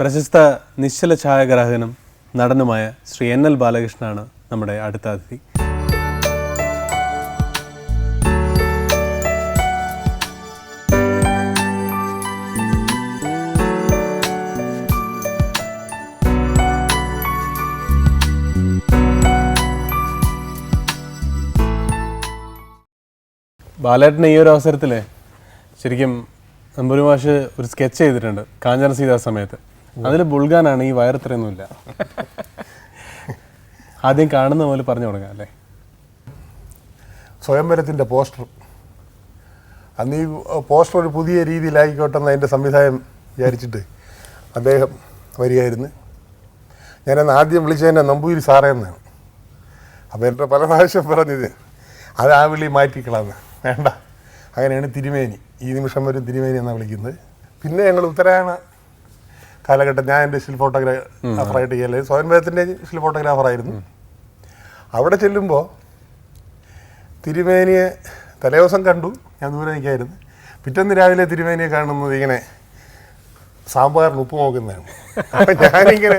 പ്രശസ്ത നിശ്ചല ഛായാഗ്രാഹകനും നടനുമായ ശ്രീ എൻ എൽ ബാലകൃഷ്ണനാണ് നമ്മുടെ അടുത്ത അതിഥി. ബാലേട്ടൻ ഈ ഒരു അവസരത്തിൽ ശരിക്കും നമ്പൂരി മാഷ് ഒരു സ്കെച്ച് ചെയ്തിട്ടുണ്ട്. കാഞ്ചന സീതാ സമയത്ത്. അതിൽ ബുൾഗാനാണ് ഈ വയറത്രയൊന്നുമില്ല. ആദ്യം കാണുന്ന പോലെ പറഞ്ഞു തുടങ്ങാം അല്ലേ? സ്വയംവരത്തിന്റെ പോസ്റ്റർ. അന്ന് ഈ പോസ്റ്റർ ഒരു പുതിയ രീതിയിലായിക്കോട്ടെ എന്ന് അതിന്റെ സംവിധാനം വിചാരിച്ചിട്ട് അദ്ദേഹം വരികയായിരുന്നു. ഞാനന്ന് ആദ്യം വിളിച്ചതിനെ നമ്പൂരി സാറേ എന്നാണ്. അപ്പോൾ എന്റെ പല പ്രാവശ്യം പറഞ്ഞത് അത് ആ വിളി മാറ്റിക്കളാന്ന്. വേണ്ട. അങ്ങനെയാണ് തിരുമേനി. ഈ നിമിഷം വരും തിരുമേനി എന്നാണ് വിളിക്കുന്നത്. പിന്നെ ഞങ്ങൾ ഉത്തരായണ കാലഘട്ടം ഞാൻ എന്റെ സ്റ്റിൽ ഫോട്ടോഗ്രാഫറായിട്ട് ചെയ്യല്ലേ സ്വയംവരത്തിന്റെ സ്റ്റിൽ ഫോട്ടോഗ്രാഫറായിരുന്നു അവിടെ ചെല്ലുമ്പോൾ തിരുമേനിയെ തലേദിവസം കണ്ടു. ഞാൻ ദൂരെ നിൽക്കായിരുന്നു. പിറ്റേന്ന് രാവിലെ തിരുമേനിയെ കാണുന്നത് ഇങ്ങനെ സാമ്പാറിന് ഉപ്പ് നോക്കുന്നതാണ്. അപ്പം ഞാനിങ്ങനെ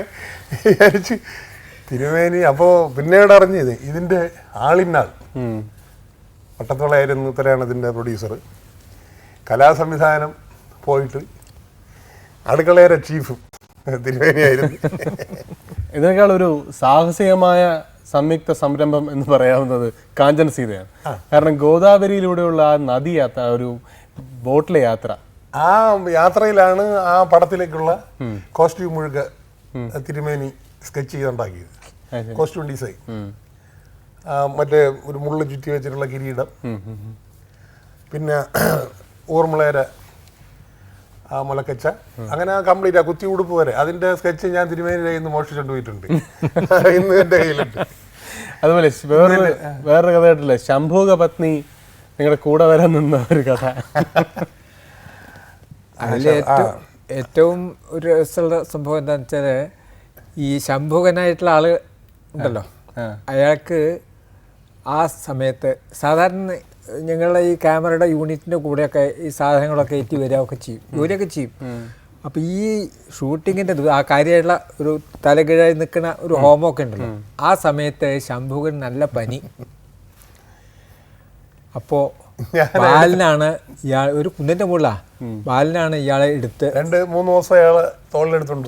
വിചാരിച്ച് തിരുമേനി അപ്പോൾ പിന്നീട് അറിഞ്ഞത് ഇതിന്റെ ആളിന്നാൾ. വട്ടത്തോളായിരുന്നു ഇത്രയാണ് ഇതിന്റെ പ്രൊഡ്യൂസർ കലാസംവിധാനം പോയിട്ട് അടുക്കളയുടെ ചീഫും തിരുവേനിയായിരുന്നു ഇതിനേക്കാൾ ഒരു സാഹസികമായ സംയുക്ത സംരംഭം എന്ന് പറയാവുന്നത് കാഞ്ചൻ സീതയാണ്. കാരണം ഗോദാവരിയിലൂടെയുള്ള ആ നദി യാത്ര ഒരു ബോട്ടിലെ യാത്ര. ആ യാത്രയിലാണ് ആ പടത്തിലേക്കുള്ള കോസ്റ്റ്യൂം മുഴുക തിരുമേനി സ്കെച്ച് ചെയ്തുണ്ടാക്കിയത്. Costume design. മറ്റേ ഒരു മുള്ളു ചുറ്റി വെച്ചിട്ടുള്ള കിരീടം. പിന്നെ ഊർമിളയുടെ മുലക്കച്ച. അങ്ങനെ ആ കംപ്ലീറ്റ് ആ കുത്തി ഉടുപ്പ് വരെ. അതിന്റെ സ്കെച്ച് ഞാൻ തിരുമേനിയുടെ ഇന്ന് മോഷിച്ചുകൊണ്ട് പോയിട്ടുണ്ട് ഇന്ന് എന്റെ കയ്യിലുണ്ട്. അതുപോലെ വേറെ വേറൊരു വേറൊരു കഥ കേട്ടില്ലേ ശംഭൂക പത്നി നിങ്ങളുടെ കൂടെ വരാൻ നിന്ന ഒരു കഥ. അതിൽ ഏറ്റവും ഏറ്റവും ഒരു രസമുള്ള സംഭവം എന്താണെന്ന് വെച്ചാൽ ഈ ശംഭുകനായിട്ടുള്ള ആൾ ഉണ്ടല്ലോ. അയാൾക്ക് ആ സമയത്ത് സാധാരണ ഞങ്ങളുടെ ഈ ക്യാമറയുടെ യൂണിറ്റിന്റെ കൂടെയൊക്കെ ഈ സാധനങ്ങളൊക്കെ ഏറ്റി വരികയൊക്കെ ചെയ്യും. ജോലിയൊക്കെ ചെയ്യും. അപ്പോൾ ഈ ഷൂട്ടിങ്ങിന്റെ ആ കാര്യമായിട്ടുള്ള ഒരു തലകിഴായി നിൽക്കുന്ന ഒരു ഹോമൊക്കെ ഉണ്ടല്ലോ. ആ സമയത്ത് ശംഭുകൻ നല്ല പനി. അപ്പോൾ പാലിനാണ് ഇയാൾ ഒരു കുന്നിന്റെ മുകളിലാ. ബാലനാണ് ഇയാളെ എടുത്ത് രണ്ട് മൂന്ന് ദിവസം അയാൾ തോളിലെടുത്തോണ്ട്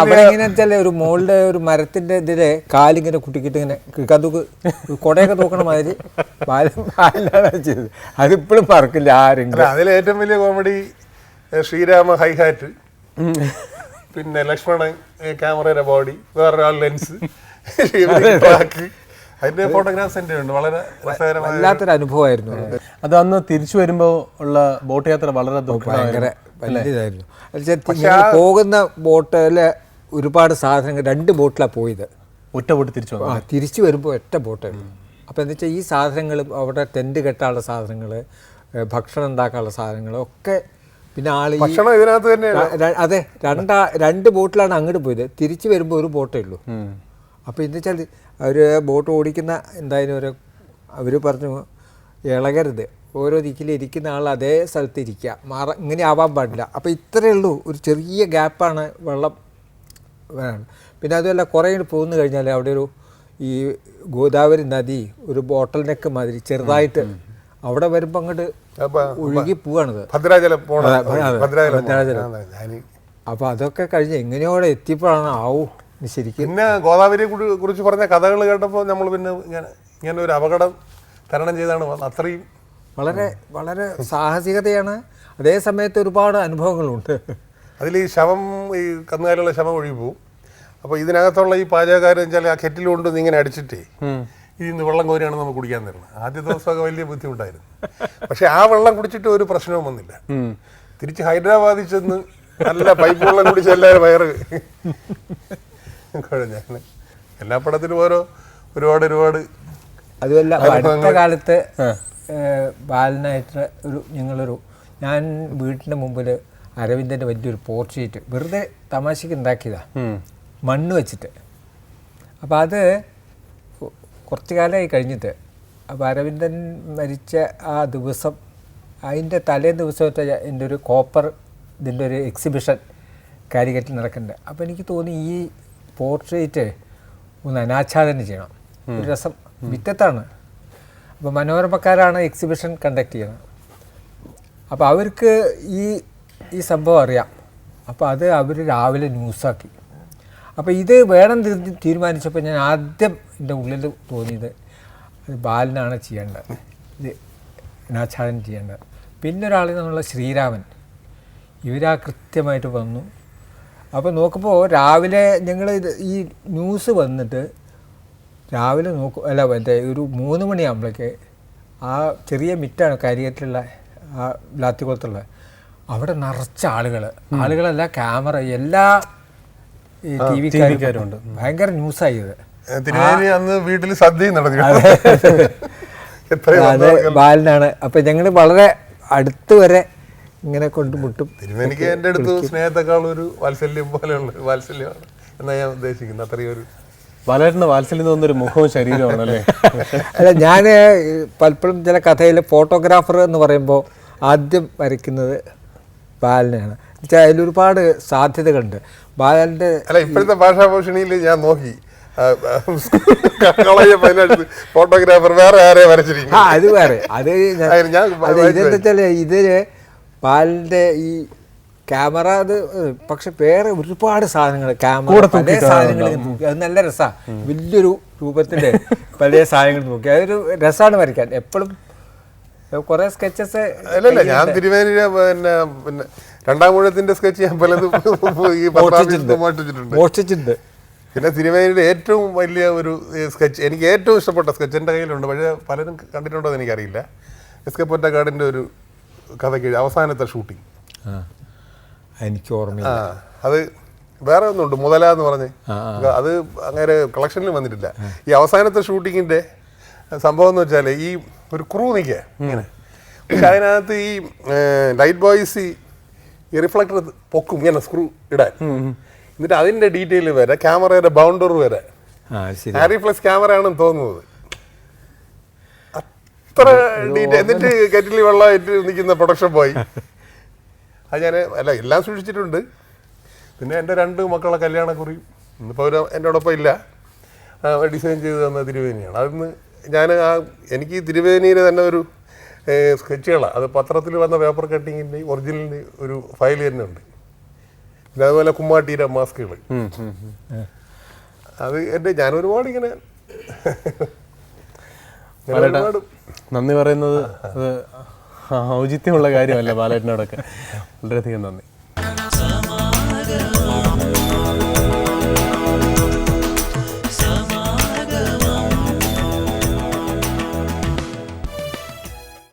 അവിടെ എങ്ങനെ വെച്ചാൽ ഒരു മോളുടെ ഒരു മരത്തിന്റെ ഇതിലെ കാലിങ്ങനെ കുട്ടിക്കിട്ട് ഇങ്ങനെ കതുക്ക് കൊടയൊക്കെ തൂക്കണ മാതിരി ബാലൻ ബാലനാണ് ചെയ്തത്. അതിപ്പോഴും പറക്കില്ല ആരെങ്കിലും. അതിൽ ഏറ്റവും വലിയ കോമഡി ശ്രീരാമ ഹൈഹാറ്റ് പിന്നെ ലക്ഷ്മണൻ ക്യാമറയുടെ ബോഡി വേറൊരാൾ ലെൻസ് ട്രാക്ക് അതിന്റെ ഫോട്ടോഗ്രാഫ്സ് എന്റെ ഉണ്ട്. വളരെ രസകരമായ വല്ലാത്തൊരു അനുഭവമായിരുന്നു അത്. അന്ന് തിരിച്ചു വരുമ്പോൾ ഉള്ള ബോട്ട് യാത്ര വളരെ ഭയങ്കര വലുതായിരുന്നു പോകുന്ന ബോട്ടിൽ ഒരുപാട് സാധനങ്ങൾ രണ്ട് ബോട്ടിലാണ് പോയത്. ഒറ്റ ബോട്ട് തിരിച്ചു വന്നു. ആ തിരിച്ചു വരുമ്പോൾ ഒറ്റ ബോട്ടായിരുന്നു. അപ്പോൾ എന്താ വെച്ചാൽ ഈ സാധനങ്ങൾ അവിടെ ടെന്റ് കെട്ടാനുള്ള സാധനങ്ങൾ ഭക്ഷണം ഉണ്ടാക്കാനുള്ള സാധനങ്ങൾ ഒക്കെ പിന്നെ ആൾ ഭക്ഷണം ഇതിനകത്ത് ര- അതെ രണ്ടാ രണ്ട് ബോട്ടിലാണ് അങ്ങോട്ട് പോയത്. തിരിച്ചു വരുമ്പോൾ ഒരു ബോട്ടേ ഉള്ളൂ. അപ്പോൾ എന്താ വെച്ചാൽ അവർ ബോട്ട് ഓടിക്കുന്ന എന്തായാലും ഒരു അവർ പറഞ്ഞു ഇളകരുത്. ഓരോ ദിക്കിലിരിക്കുന്ന ആൾ അതേ സ്ഥലത്ത് ഇരിക്കുക മാറ ഇങ്ങനെ ആവാൻ പാടില്ല. അപ്പോൾ ഇത്രയേ ഉള്ളൂ. ഒരു ചെറിയ ഗ്യാപ്പാണ് വെള്ളം വരാൻ. പിന്നെ അതുമല്ല കുറേ പോകുന്നു കഴിഞ്ഞാൽ അവിടെ ഒരു ഈ ഗോദാവരി നദി ഒരു ബോട്ടൽ നെക്ക് മാതിരി ചെറുതായിട്ട് അവിടെ വരുമ്പോൾ അങ്ങോട്ട് ഒഴുകി പോവാണത്. ഭദ്രാചലം അപ്പോൾ അതൊക്കെ കഴിഞ്ഞ് എങ്ങനെയോടെ എത്തിയപ്പോഴാണ് ആവൂ ശരിക്കും പിന്നെ ഗോദാവരിയെ കുറിച്ച് പറഞ്ഞ കഥകൾ കേട്ടപ്പോൾ നമ്മൾ പിന്നെ ഇങ്ങനെ ഒരു അപകടം തരണം ചെയ്താണ് അത്രയും വളരെ വളരെ സാഹസികതയാണ്. അതേ സമയത്ത് ഒരുപാട് അനുഭവങ്ങളുണ്ട്. അതിൽ ഈ ശവം ഈ കന്നുകാലിയുള്ള ശവം ഒഴുകി പോകും അപ്പോൾ ഇതിനകത്തുള്ള ഈ പാചകക്കാരൻ വെച്ചാൽ ആ കെറ്റിൽ കൊണ്ട് ഇങ്ങനെ അടിച്ചിട്ടേ ഇതിൽ നിന്ന് വെള്ളം കോരിയാണ് നമുക്ക് കുടിക്കാൻ തരുന്നത്. ആദ്യ ദിവസമൊക്കെ വലിയ ബുദ്ധിമുട്ടായിരുന്നു. പക്ഷെ ആ വെള്ളം കുടിച്ചിട്ട് ഒരു പ്രശ്നവും വന്നില്ല. തിരിച്ച് ഹൈദരാബാദിൽ ചെന്ന് നല്ല പൈപ്പ് വെള്ളം കുടിച്ച് എല്ലാവരും വയറ് കുഴഞ്ഞാണ് എല്ലാ പടത്തിലും ഓരോ ഒരുപാട് ഒരുപാട് അതുമല്ല അടുത്ത കാലത്ത് ബാലനായിട്ട് ഒരു ഞങ്ങളൊരു ഞാൻ വീട്ടിന്റെ മുമ്പിൽ അരവിന്ദന്റെ വലിയൊരു പോർട്രേറ്റ് വെറുതെ തമാശക്ക് ഉണ്ടാക്കിയതാ. മണ്ണ് വെച്ചിട്ട്. അപ്പോൾ അത് കുറച്ചു കുറച്ച് കാലമായി കഴിഞ്ഞിട്ട്. അപ്പോൾ അരവിന്ദൻ മരിച്ച ആ ദിവസം അതിന്റെ തലേ ദിവസത്തെ എന്റെ ഒരു കോപ്പർ ഇതിന്റെ ഒരു എക്സിബിഷൻ കാലിക്കറ്റിൽ നടക്കുന്നുണ്ട്. അപ്പോൾ എനിക്ക് തോന്നി ഈ പോർട്രേറ്റ് ഒന്ന് അനാച്ഛാദനം ചെയ്യണം. ഒരു രസം മിറ്റത്താണ്. അപ്പോൾ മനോരമക്കാരാണ് എക്സിബിഷൻ കണ്ടക്ട് ചെയ്യുന്നത്. അപ്പോൾ അവർക്ക് ഈ ഈ സംഭവം അറിയാം. അപ്പോൾ അത് അവർ രാവിലെ ന്യൂസാക്കി. അപ്പോൾ ഇത് വേണം തീരുമാനിച്ചപ്പോൾ ഞാൻ ആദ്യം എന്റെ ഉള്ളിൽ തോന്നിയത് അത് ബാലനാണ് ചെയ്യേണ്ടത്. ഇത് അനാച്ഛാദനം ചെയ്യേണ്ടത്. പിന്നെ ഒരാൾ ശ്രീരാമൻ. ഇവരാ കൃത്യമായിട്ട് വന്നു. അപ്പോൾ നോക്കുമ്പോൾ രാവിലെ ഞങ്ങൾ ഇത് ഈ ന്യൂസ് വന്നിട്ട് രാവിലെ നോക്കും അല്ല മറ്റേ ഒരു മൂന്ന് മണിയാകുമ്പോഴേക്ക് ആ ചെറിയ മിറ്റാണ് കരിയറ്റിലുള്ള ആ ലാത്തിക്കുളത്തുള്ള അവിടെ നിറച്ച ആളുകൾ ആളുകളല്ല ക്യാമറ എല്ലാ ടി വിക്കാരും ഉണ്ട് ഭയങ്കര ന്യൂസായി ഇത്. അന്ന് വീട്ടിൽ സദ്യ നടന്നു ബാലനാണ്. അപ്പം ഞങ്ങൾ വളരെ അടുത്ത് വരെ ഇങ്ങനെ കൊണ്ടുമുട്ടും എനിക്ക് എന്റെ അടുത്ത് സ്നേഹത്തെക്കാൾ ഒരു വാത്സല്യം പോലെയുള്ള വാത്സല്യമാണ്. എന്നാ ഞാൻ ഉദ്ദേശിക്കുന്നത്. അത്രയും ഒരു വളരുന്ന വാത്സല്യം തോന്നുന്നൊരു മുഖവും ശരീരമാണ് അല്ലേ അല്ല ഞാൻ പലപ്പോഴും ചില കഥയിൽ ഫോട്ടോഗ്രാഫർ എന്ന് പറയുമ്പോൾ ആദ്യം വരയ്ക്കുന്നത് ബാലനെയാണ്. എന്നുവെച്ചാൽ അതിലൊരുപാട് സാധ്യതകളുണ്ട്. ബാലന്റെ അല്ല ഇപ്പോഴത്തെ ഭാഷാഭൂഷണിയിൽ ഞാൻ നോക്കി. ഫോട്ടോഗ്രാഫർ വേറെ ആരെ വരച്ചിരിക്കും ആ അത് വേറെ. അത് ഞാൻ- ഇതെന്താ വെച്ചാൽ ഇതിൽ ബാലിന്റെ ഈ ക്യാമറ അത് പക്ഷെ വേറെ ഒരുപാട് സാധനങ്ങൾ ക്യാമറ പല സാധനങ്ങൾ അത് നല്ല രസാ. വലിയൊരു രൂപത്തിന്റെ പല സാധനങ്ങൾ നോക്കി അതൊരു രസമാണ് വരയ്ക്കാൻ. എപ്പോഴും കുറെ സ്കെച്ചസ് അല്ലല്ല ഞാൻ തിരുവേനിയുടെ പിന്നെ പിന്നെ രണ്ടാം മുഴത്തിന്റെ സ്കെച്ച് ഞാൻ പലതും ഈ മോഷ്ടിച്ചിട്ടുണ്ട്. മോഷ്ടിച്ചിട്ടുണ്ട്. പിന്നെ തിരുവേനിയുടെ ഏറ്റവും വലിയ ഒരു സ്കെച്ച് എനിക്ക് ഏറ്റവും ഇഷ്ടപ്പെട്ട സ്കെച്ച് എന്റെ കയ്യിലുണ്ട്. പക്ഷേ പലരും കണ്ടിട്ടുണ്ടോ എന്ന് എനിക്കറിയില്ല. എസ് കെ പൊറ്റക്കാടിന്റെ ഒരു കഥയ്ക്ക് അവസാനത്തെ ഷൂട്ടിംഗ്. എനിക്ക് ഓർമ്മ അത് വേറെ ഒന്നുണ്ട് മുതല എന്ന് പറഞ്ഞ്. അത് അങ്ങനെ കളക്ഷനിൽ വന്നിട്ടില്ല. ഈ അവസാനത്തെ ഷൂട്ടിങ്ങിന്റെ സംഭവം എന്ന് വെച്ചാൽ ഈ ഒരു ക്രൂ നിൽക്കുക ഇങ്ങനെ. പക്ഷെ അതിനകത്ത് ഈ ലൈറ്റ് ബോയ്സ് ഈ റിഫ്ലക്ടർ പൊക്കും ഇങ്ങനെ സ്ക്രൂ ഇടാൻ. എന്നിട്ട് അതിന്റെ ഡീറ്റെയിൽ വരെ ക്യാമറയുടെ ബൗണ്ടർ വരെ. ഹാരി ഫ്ലക്സ് ക്യാമറ ആണെന്ന് തോന്നുന്നത്. ഡീറ്റെയിൽ എന്നിട്ട് കെറ്റിൽ വെള്ളമായിട്ട് നിൽക്കുന്ന പ്രൊഡക്ഷൻ പോയി അത് ഞാൻ അല്ല എല്ലാം സൂക്ഷിച്ചിട്ടുണ്ട്. പിന്നെ എന്റെ രണ്ട് മക്കളെ കല്യാണക്കുറി ഇന്നിപ്പോൾ അവർ എന്നോടൊപ്പം ഇല്ല. ഡിസൈൻ ചെയ്ത് തന്ന തിരുവേനിയാണ്. അതിന്ന് ഞാൻ ആ എനിക്ക് തിരുവേനിയിൽ തന്നെ ഒരു സ്കെച്ചുകളാണ് അത് പത്രത്തിൽ വന്ന പേപ്പർ കട്ടിങ്ങിന്റെ ഒറിജിനലിന്റെ ഒരു ഫയൽ തന്നെ ഉണ്ട്. പിന്നെ അതുപോലെ കുമ്മാട്ടീര മാസ്കുകൾ. അത് എന്റെ ഞാൻ ഒരുപാട് ഇങ്ങനെ നന്ദി പറയുന്നത് ഔചിത്യമുള്ള കാര്യമല്ല ബാലേട്ടനോടൊക്കെ വളരെയധികം നന്ദി.